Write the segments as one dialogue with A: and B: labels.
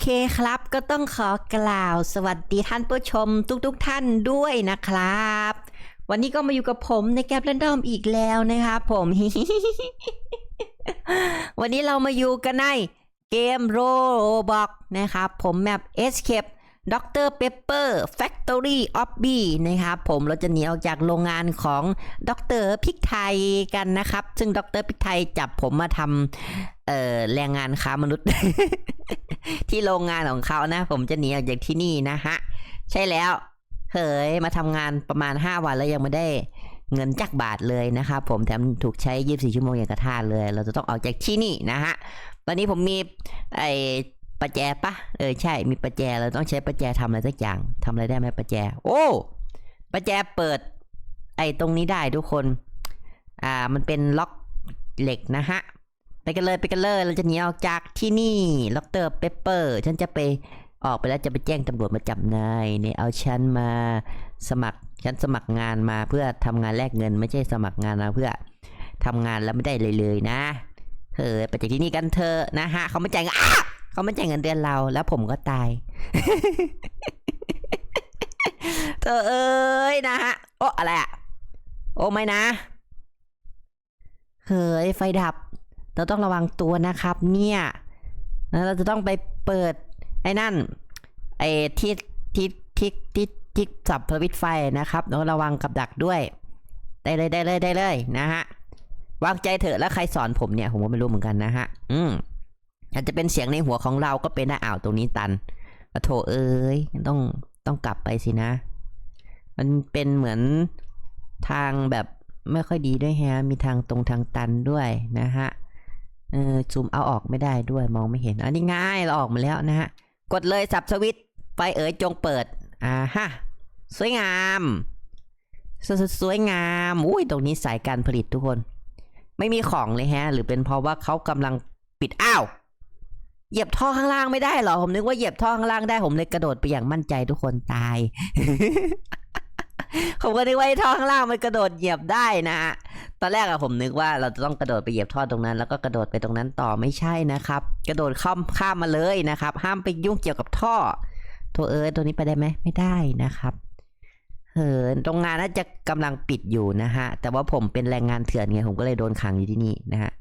A: เคครับ ก็ต้องขอกล่าวสวัสดีท่านผู้ชมทุกๆทท่านด้วยนะครับ วันนี้ก็มาอยู่กับผมในแกลเลนดอมอีกแล้วนะครับผมวันนี้เรามาอยู่กันในเกมโรบอกนะครับผมแมป Escape Dr. Pepper Factory of B นะครับผมเราจะหนีออกจากโรงงานของดรพิกไทยกันนะครับ ซึ่งดรพิกไทยจับผมมาทำแรงงานค้ามนุษย์ ที่โรงงานของเขานะ ผมจะหนีออกจากที่นี่นะฮะ ใช่แล้วเฮ้ยมาทำงานประมาณ 5 วันแล้วยังไม่ได้เงินจักบาทเลยนะครับผมแถมถูกใช้ 24 ชั่วโมงอย่างกระทาเลย เราจะต้องออกจากที่นี่นะฮะตอนนี้ผมมีไอ้ประแจปะเออใช่มีประแจเราต้องใช้ประแจทำอะไรสักอย่างทำอะไรได้ไหมประแจ โอ้ประแจเปิด ไอ้ตรงนี้ได้ทุกคน อ่ามันเป็นล็อกเหล็กนะฮะ ไปกันเลยไปกันเลยเราจะหนีออกจากที่นี่ล็อกเตอร์เปเปอร์ฉันจะไปออกไปแล้วจะไปแจ้งตำรวจมาจับนายเนี่ยเอาฉันมาสมัครฉันสมัครงานมาเพื่อทำงานแลกเงิน ไม่ใช่สมัครงานมาเพื่อทำงานแล้วไม่ได้เลยเลยนะเออไปจากที่นี่กันเถอะนะฮะเขาไม่จ่ายเงินเขาไม่จ่ายเงินเดือนเราแล้วผมก็ตายเธอเอ้ยนะฮะโอ้อะไรอะโอ้ไม่นะเฮ้ยไฟดับ เราต้องระวังตัวนะครับ เนี่ยเราจะต้องไปเปิดไอ้นั่นไอ้ที่ที่ที่ที่ที่สับสวิตช์ไฟนะครับแล้วระวังกับดักด้วย ได้เลยได้เลยได้เลยนะฮะวางใจเถอะแล้วใครสอนผมเนี่ย ผมก็ไม่รู้เหมือนกันนะฮะ อืมอาจจะเป็นเสียงในหัวของเราก็เป็นได้อ่าวตรงนี้ตันอะโถเอ้ยต้องต้องกลับไปสินะ มันเป็นเหมือนทางแบบไม่ค่อยดีด้วยแฮะ มีทางตรงทางตันด้วยนะฮะ เออซูมเอาออกไม่ได้ด้วยมองไม่เห็นอันนี้ง่ายเราออกมาแล้วนะฮะ กดเลยสับสวิตไฟเอ๋ยจงเปิด อ่าฮะ สวยงามสสสวยงาม อุ้ยตรงนี้สายการผลิตทุกคน ไม่มีของเลยฮะ หรือเป็นเพราะว่าเขากำลังปิดอ้าวเหยียบท่อข้างล่างไม่ได้เหรอ ผมนึกว่าเหยียบท่อข้างล่างได้ผมเลยกระโดดไปอย่างมั่นใจทุกคนตาย ผมก็นึกว่าท่อข้างล่างมันกระโดดเหยียบได้นะฮะตอนแรกอะผมนึกว่าเราจะต้องกระโดดไปเหยียบท่อตรงนั้น แล้วก็กระโดดไปตรงนั้นต่อไม่ใช่นะครับ กระโดดข้ามข้ามมาเลยนะครับ ห้ามไปยุ่งเกี่ยวกับท่อ ตัวเอิร์ธตัวนี้ไปได้ไหมไม่ได้นะครับเหินตรงงานน่าจะกำลังปิดอยู่นะฮะ แต่ว่าผมเป็นแรงงานเถื่อนไง ผมก็เลยโดนขังอยู่ที่นี่นะฮะ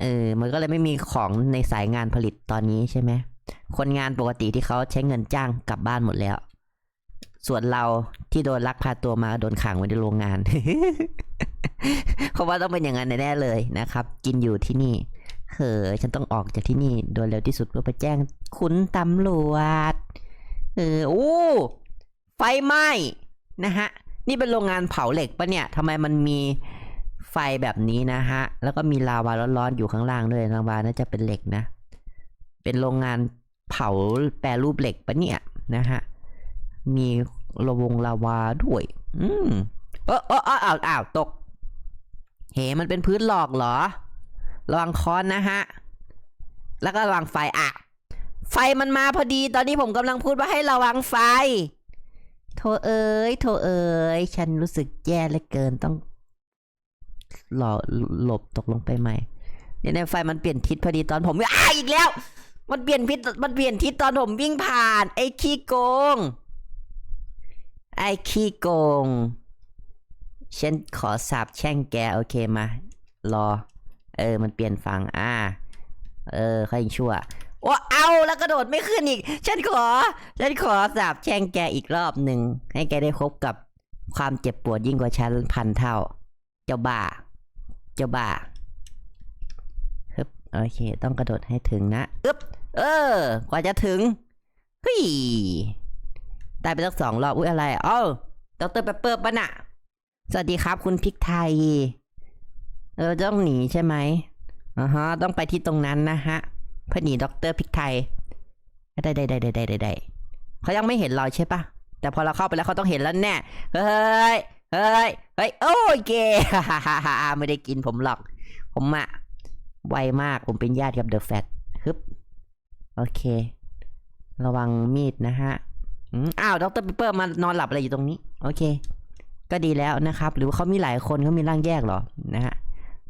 A: เออ มันก็เลยไม่มีของในสายงานผลิตตอนนี้ใช่ไหม คนงานปกติที่เขาใช้เงินจ้างกลับบ้านหมดแล้ว ส่วนเราที่โดนลักพาตัวมาโดนขังไว้ในโรงงาน เพราะว่าต้องเป็นอย่างนั้นแน่เลยนะครับ กินอยู่ที่นี่เฮ้ยฉันต้องออกจากที่นี่โดยเร็วที่สุดเพื่อไปแจ้งคุณตำรวจเออโอ้ไฟไหม้นะฮะ นี่เป็นโรงงานเผาเหล็กปะเนี่ยทำไมมันมีไฟแบบนี้นะฮะ แล้วก็มีลาวาร้อนๆอยู่ข้างล่างด้วยลาวาน่าจะเป็นเหล็กนะ เป็นโรงงานเผาแปรรูปเหล็กปะเนี่ยนะฮะ มีระวงลาวาด้วย อืมเออเออเอออ้าวอ้าวตก เหมันเป็นพื้นหลอกเหรอ ระวังค้อนนะฮะ แล้วก็ระวังไฟอะ ไฟมันมาพอดี ตอนนี้ผมกำลังพูดว่าให้ระวังไฟ โทเอ้ย โทเอ้ย ฉันรู้สึกแย่เหลือเกินต้องหลอหลบตกลงไปใหม่เนี่ยในไฟมันเปลี่ยนทิศพอดีตอนผมอ้าอีกแล้ว มันเปลี่ยนทิศมันเปลี่ยนทิศตอนผมวิ่งผ่าน ไอ้ขี้โกง ไอ้ขี้โกง ฉันขอสาบแช่งแก โอเคมา รอ เออ มันเปลี่ยนฝั่งอ่า เออค่อยชั่ว โอ้เอาแล้วกระโดดไม่ขึ้นอีก ฉันขอ ฉันขอสาบแช่งแกอีกรอบหนึ่ง ให้แกได้พบกับความเจ็บปวดยิ่งกว่าฉันพันเท่า เจ้าบ้า เจ้าบ้าฮึบโอเค ต้องกระโดดให้ถึงนะ อึบเออ กว่าจะถึงเฮ้ย ได้ไปตั้งสองรอบอุ้ยอะไรเอ้าดรเปเปอร์ปะน่ะ สวัสดีครับคุณพริกไทย เออต้องหนีใช่ไหมอ่าฮะต้องไปที่ตรงนั้นนะฮะเพื่อหนีด็อกเตอร์พริกไทยได้ได้ได้ได้ได้ได้ได้เขายังไม่เห็นเราใช่ปะแต่พอเราเข้าไปแล้วเขาต้องเห็นแล้วแน่เฮ้ยเฮ้ยเฮ้ยโอ้ยเกไม่ได้กินผมหรอก ผมอะไวมากผมเป็นญาติกับเดอะแฟตฮึบโอเค ระวังมีดนะฮะ อ้าวดรเปเปอร์มานอนหลับอะไรอยู่ตรงนี้ โอเค ก็ดีแล้วนะครับ หรือว่าเขามีหลายคนเขามีร่างแยกเหรอนะฮะ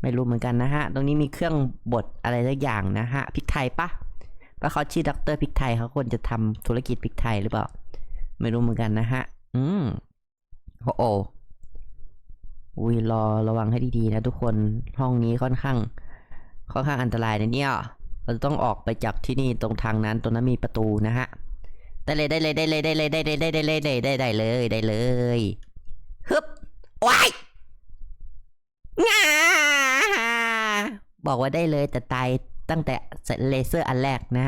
A: ไม่รู้เหมือนกันนะฮะ ตรงนี้มีเครื่องบดอะไรสักอย่างนะฮะพริกไทยปะก็เขาชื่อดรพริกไทยเขาควรจะทำธุรกิจพริกไทยหรือเปล่า ไม่รู้เหมือนกันนะฮะ อืมโอ้โออุ้ยรอระวังให้ดีๆนะทุกคนห้องนี้ค่อนข้าง ค่อนข้างอันตรายนะเนี่ยเราต้องออกไปจากที่นี่ตรงทางนั้นตรงนั้นมีประตูนะฮะ ได้เลยได้เลยได้เลยได้เลยได้เลยได้เลยได้เลยได้เลยได้เลยฮึบว้ายงาบอกว่าได้เลยแต่ตายตั้งแต่เลเซอร์อันแรกนะ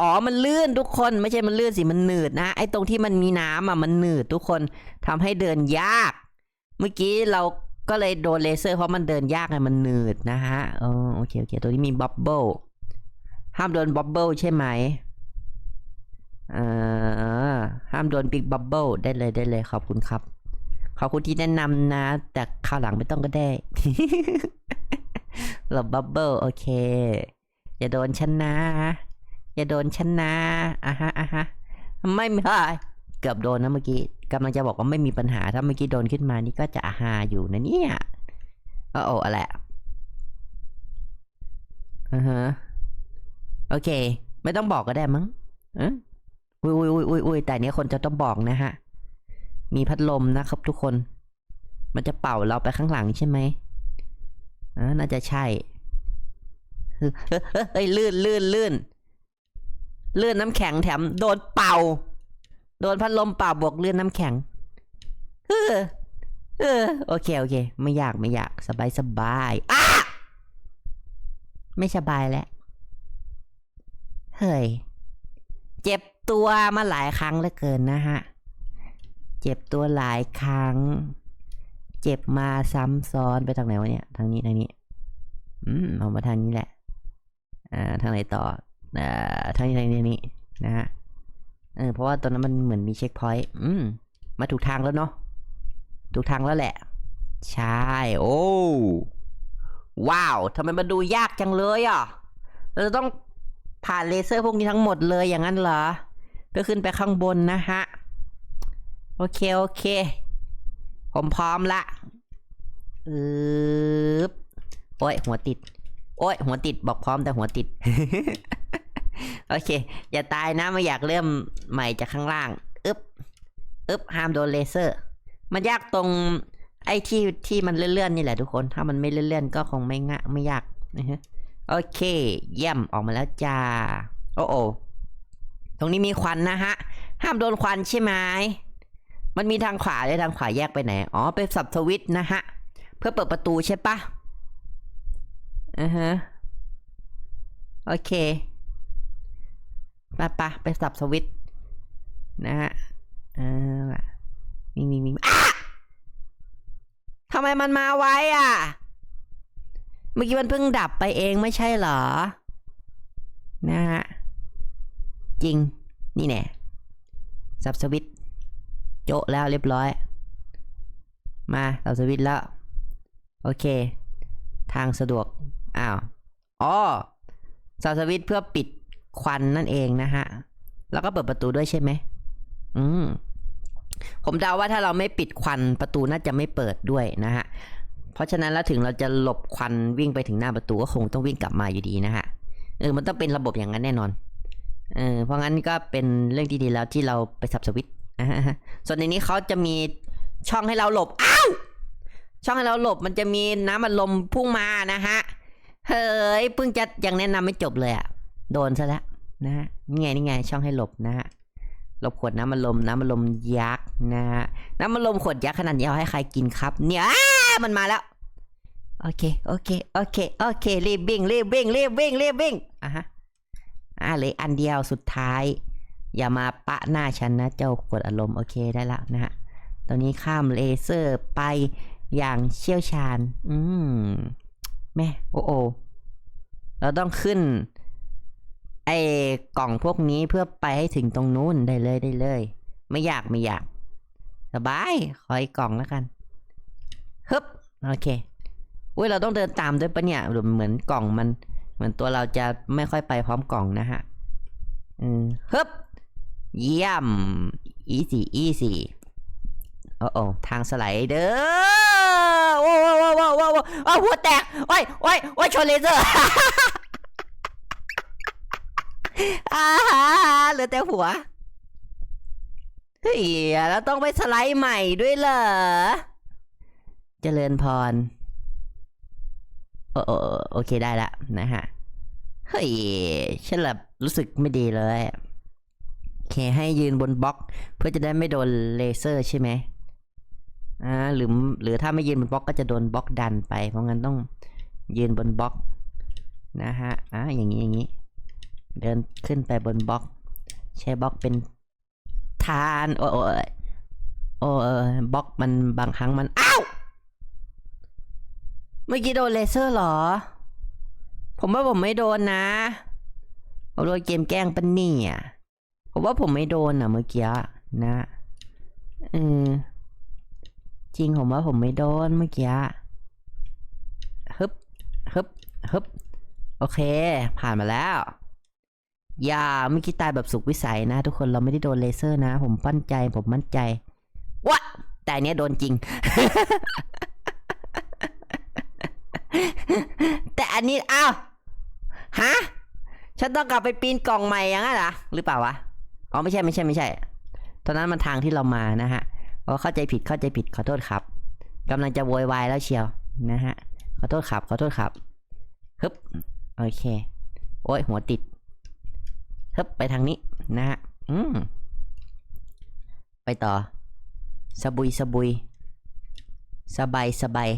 A: อ๋อ มันลื่นทุกคนไม่ใช่มันลื่นสิ มันหนืดนะ ไอ้ตรงที่มันมีน้ำอะมันหนืดทุกคนทำให้เดินยาก เมื่อกี้เราก็เลยโดนเลเซอร์เพราะมันเดินยากไงมันหนืดนะฮะโอเคโอเค ตัวนี้มีบับเบิลห้ามโดนบับเบิลใช่ไหม เอ่อห้ามโดนบิ๊กบับเบิลได้เลยได้เลยขอบคุณครับ ขอบคุณที่แนะนำนะ แต่คราวหลังไม่ต้องก็ได้ หลบบับเบิลโอเค อย่าโดนฉันนะ อย่าโดนฉันนะอะฮะอะฮะไม่ไม่เกือบโดนนะเมื่อกี้กำลังจะบอกว่าไม่มีปัญหาถ้าเมื่อกี้โดนขึ้นมานี่ก็จะอาฮาอยู่นะเนี่ยก็โอ้อะไรอะอ่าฮะโอเค ไม่ต้องบอกก็ได้มั้งเอ อุ้ยอุ้ยอุ้ยอุ้ยอุ้ยแต่เนี้ยคนจะต้องบอกนะฮะ มีพัดลมนะครับทุกคน มันจะเป่าเราไปข้างหลังใช่ไหมอ่าน่าจะใช่เฮ้ยเฮ้ยเฮ้ยลื่นลื่นลื่นเลื่อนน้ำแข็งแถมโดนเป่า โดนพัดลมเป่าบวกเลื่อนน้ำแข็งเออเออโอเคโอเค ไม่อยากไม่อยากสบายสบายอ้าไม่สบายแล้วเฮ้ย เจ็บตัวมาหลายครั้งเหลือเกินนะฮะ เจ็บตัวหลายครั้ง เจ็บมาซ้ำซ้อนไปทางไหนวะเนี่ย ทางนี้ทางนี้ อืมเอามาทางนี้แหละ อ่า ทางไหนต่อ อ่อทางนี้ทางนี้ทางนี้นะฮะ เออ เพราะว่าตอนนั้นมันเหมือนมีเช็คพอยต์ อืม มาถูกทางแล้วเนาะ ถูกทางแล้วแหละ ใช่ โอ้ ว้าว ทำไมมันดูยากจังเลยอะ เราต้อง ผ่านเลเซอร์พวกนี้ทั้งหมดเลยอย่างนั้นเหรอเพื่อขึ้นไปข้างบนนะฮะ โอเค โอเค ผมพร้อมละอืบโอ้ย หัวติด โอ้ย หัวติดบอกพร้อมแต่หัวติด โอเค อย่าตายนะไม่อยากเริ่มใหม่จากข้างล่างอึบอึบห้ามโดนเลเซอร์ มันยากตรงไอ้ที่ที่มันเลื่อนๆนี่แหละทุกคน ถ้ามันไม่เลื่อนๆก็คงไม่งะไม่ยากนะฮะ โอเค เยี่ยมออกมาแล้วจ้า โอ้โอตรงนี้มีควันนะฮะ ห้ามโดนควันใช่ไหมมันมีทางขวาและทางขวาแยกไปไหน อ๋อ ไปสับสวิตช์นะฮะ เพื่อเปิดประตูใช่ปะอือฮะ โอเคไปปะไปสับสวิตช์นะฮะเออมีมีมีอะทำไมมันมาไว้อะ เมื่อกี้มันเพิ่งดับไปเองไม่ใช่เหรอ นะฮะ จริง นี่แน่สับสวิตโจแล้วเรียบร้อย มาสับสวิตแล้ว โอเค ทางสะดวก อ้าว อ๋อ สับสวิตเพื่อปิดควันนั่นเองนะฮะ แล้วก็เปิดประตูด้วยใช่ไหม อืมผมเดาว่าถ้าเราไม่ปิดควันประตูน่าจะไม่เปิดด้วยนะฮะ เพราะฉะนั้นแล้วถึงเราจะหลบควันวิ่งไปถึงหน้าประตูก็คงต้องวิ่งกลับมาอยู่ดีนะฮะเออมันต้องเป็นระบบอย่างนั้นแน่นอนเออเพราะงั้นก็เป็นเรื่องที่ดีแล้วที่เราไปสับสวิตส่วนในนี้เขาจะมีช่องให้เราหลบอ้าวช่องให้เราหลบมันจะมีน้ำมันลมพุ่งมานะฮะเฮ้ยเพิ่งจะยังแนะนำไม่จบเลยอะโดนซะแล้วนะฮะนี่ไงนี่ไงช่องให้หลบนะฮะหลบขวดน้ำมันลมน้ำมันลมยักษ์นะฮะน้ำมันลมขวดยักษ์ขนาดนี้เอาให้ใครกินครับ เนี่ย มันมาแล้ว โอเค โอเค โอเค โอเค รีบวิ่ง รีบวิ่ง รีบวิ่ง รีบวิ่ง อะฮะ อะเลยอันเดียวสุดท้าย อย่ามาปะหน้าฉันนะ เจ้าขวดอารมณ์ โอเคได้แล้วนะฮะ ตอนนี้ข้ามเลเซอร์ไปอย่างเชี่ยวชาญ อืม แม่ โอ้โอเราต้องขึ้น ไอ้กล่องพวกนี้เพื่อไปให้ถึงตรงนู้นได้เลยได้เลย ไม่อยากไม่อยาก สบาย ขออีกกล่องแล้วกัน ฮึบโอเคอุ้ยเราต้องเดินตามด้วยปะเนี่ยหรือเหมือนกล่องมันเหมือนตัวเราจะไม่ค่อยไปพร้อมกล่องนะฮะอืมฮึบเยี่ยม easy easy โอ้โอทางสไลเดอร์โอ้โอ้โอ้โอ้โอ้โอ้โอ้หัวแตกโอ้ยโอ้ยโอ้ยชนเลเซอร์อ่าเหลือแต่หัวเฮ้ยแล้วต้องไปสไลด์ใหม่ด้วยเหรอ เจริญพร โอโอโอเคได้ละนะฮะ เฮ้ยฉันแบบรู้สึกไม่ดีเลยโอเคให้ยืนบนบล็อก เพื่อจะได้ไม่โดนเลเซอร์ใช่ไหมอ่าหรือหรือถ้าไม่ยืนบนบล็อกก็จะโดนบล็อกดันไป เพราะงั้นต้องยืนบนบล็อกนะฮะอ่าอย่างนี้อย่างนี้ เดินขึ้นไปบนบล็อก ใช้บล็อกเป็นฐาน โอ้โอ้ยโอ้บล็อกมันบางครั้งมัน อ้าว เมื่อกี้โดนเลเซอร์เหรอ ผมว่าผมไม่โดนนะผมโดนเกมแกล้งปะเนี่ยผมว่าผมไม่โดนอะเมื่อกี้นะเออจริงผมว่าผมไม่โดนเมื่อกี้ฮึบฮึบฮึบโอเค ผ่านมาแล้ว อย่าเมื่อกี้ตายแบบสุกวิสัยนะ ทุกคนเราไม่ได้โดนเลเซอร์นะ ผมมั่นใจผมมั่นใจวะแต่เนี้ยโดนจริง แต่อันนี้อ้าวฮะฉันต้องกลับไปปีนกล่องใหม่อย่างนั้นเหรอหรือเปล่าวะอ๋อไม่ใช่ไม่ใช่ไม่ใช่ ตอนนั้นมันทางที่เรามานะฮะอ๋อเข้าใจผิดเข้าใจผิดขอโทษครับกำลังจะโวยวายแล้วเชียวนะฮะขอโทษครับขอโทษครับฮึบโอเค โอ้ยหัวติดฮึบไปทางนี้นะฮะอืมไปต่อสบุยสบุยสบายสบาย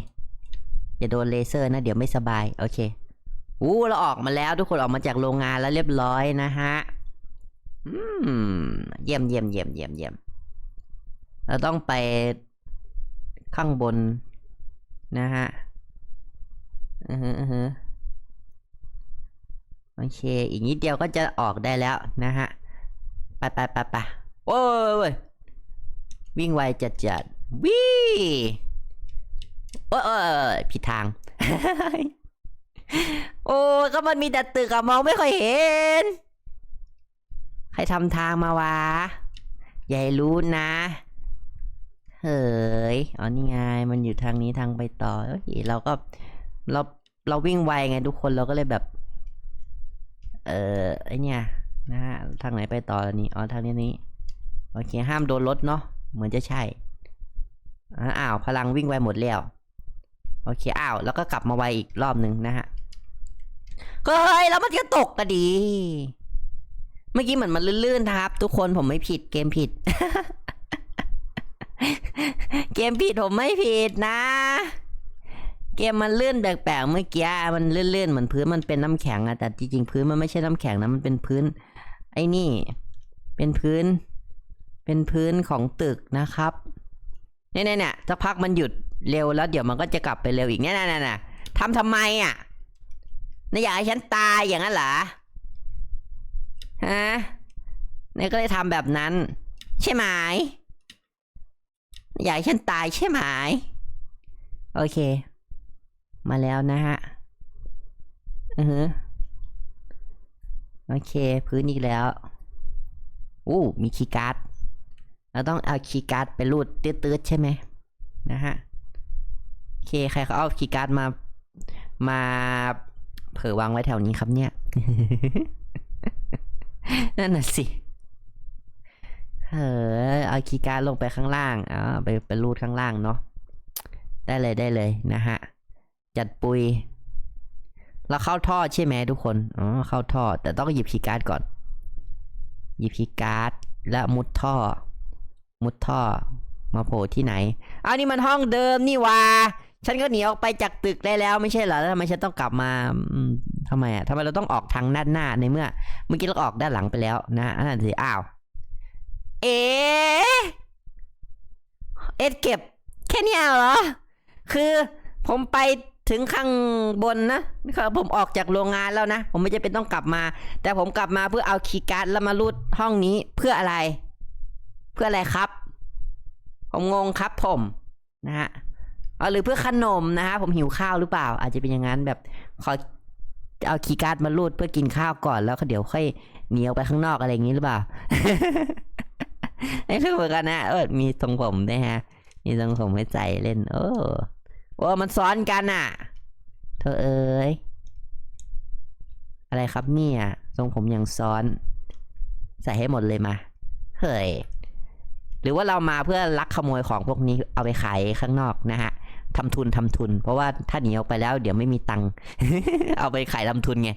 A: อย่าโดนเลเซอร์นะ เดี๋ยวไม่สบาย โอเคอู้เราออกมาแล้วทุกคนออกมาจากโรงงานแล้วเรียบร้อยนะฮะอืมเยี่ยมเยี่ยมเยี่ยมเยี่ยมเยี่ยมเราต้องไปข้างบนนะฮะอือฮึอือฮึโอเค อีกนิดเดียวก็จะออกได้แล้วนะฮะ ไปไปไปไปโอ้ยวิ่งไวจัดจัดวิโอ้ย โอ้ยผิดทาง โอ้ก็มันมีแต่ตึกอะมองไม่ค่อยเห็น ใครทำทางมาวะยาให้รู้นะ เฮ้ยอ๋อนี่ไง มันอยู่ทางนี้ทางไปต่อเอ้ยเราก็เราเราวิ่งไวไงทุกคนเราก็เลยแบบ เออไอเนี่ยนะฮะทางไหนไปต่อล่ะนี่อ๋อทางนี้นี้โอเคห้ามโดนรถเนาะเหมือนจะใช่อ้าวพลังวิ่งไวหมดแล้ว โอเคอ้าวแล้วก็กลับมาไวอีกรอบหนึ่งนะฮะเฮ้ยแล้วมันก็ตกก็ดี เมื่อกี้เหมือนมันลื่นๆครับ ทุกคนผมไม่ผิดเกมผิด เกมผิดผมไม่ผิดนะ เกมมันลื่นแปลกๆเมื่อกี้มันลื่นๆเหมือนพื้นมันเป็นน้ำแข็งอะแต่จริงๆพื้นมันไม่ใช่น้ำแข็งนะมันเป็นพื้น ไอ้นี่ เป็นพื้น เป็นพื้นของตึกนะครับเนี่ยเนี่ยเนี่ยสักพักมันหยุด เร็วแล้วเดี๋ยวมันก็จะกลับไปเร็วอีกเนี่ยเนี่ยเนี่ยเนี่ยทำทำไมอะนายอยากให้ฉันตายอย่างนั้นเหรอฮะนายก็เลยทำแบบนั้น ใช่ไหมอยากให้ฉันตายใช่ไหมโอเค มาแล้วนะฮะอือฮึโอเค พื้นอีกแล้วอู้มีคีย์การ์ดเราต้องเอาคีย์การ์ดไปรูดตืดๆใช่ไหมนะฮะ โอเคใครเขาเอาคีย์การ์ดมา มาเผื่อวางไว้แถวนี้ครับเนี่ย นั่นน่ะสิเออเอาคีย์การ์ดลงไปข้างล่างอ่าไปไปรูดข้างล่างเนาะได้เลยได้เลยนะฮะ จัดปุยเราเข้าท่อใช่ไหมทุกคน อ๋อ เข้าท่อ แต่ต้องหยิบคีย์การ์ดก่อน หยิบคีย์การ์ดและมุดท่อ มุดท่อ มาโผล่ที่ไหนอ้าวนี่มันห้องเดิมนี่หว่า ฉันก็หนีออกไปจากตึกได้แล้วไม่ใช่เหรอแล้วทำไมฉันต้องกลับมาทำไมอะทำไมเราต้องออกทางด้านหน้าในเมื่อเมื่อกี้เราออกด้านหลังไปแล้วนะอันนั้นสิอ้าว เอ๊ะเอ็ดเก็บ แค่เนี้ยเหรอ คือผมไปถึงข้างบนนะครับผมออกจากโรงงานแล้วนะ ผมไม่จะเป็นต้องกลับมา แต่ผมกลับมาเพื่อเอาคีย์การ์ดแล้วมารูดห้องนี้เพื่ออะไร เพื่ออะไรครับ ผมงงครับผมนะฮะ เอาหรือเพื่อขนมนะฮะผมหิวข้าวหรือเปล่า อาจจะเป็นอย่างนั้นแบบขอเอาคีย์การ์ดมารูดเพื่อกินข้าวก่อนแล้วก็เดี๋ยวค่อยเหนีออกไปข้างนอกอะไรอย่างนี้หรือเปล่านี่คือเหมือนกันนะเออมีทรงผมด้วยฮะ มีทรงผมให้ใส่เล่นเออโอ้มันซ้อนกันอะเธอเอ้ยอะไรครับเนี่ยทรงผมอย่างซ้อน ใส่ให้หมดเลยมา เฮ้ยหรือว่าเรามาเพื่อลักขโมยของพวกนี้เอาไปขายข้างนอกนะฮะ ทำทุนทำทุน เพราะว่าถ้าหนีออกไปแล้ว เดี๋ยวไม่มีตังค์ เอาไปขายทำทุนไง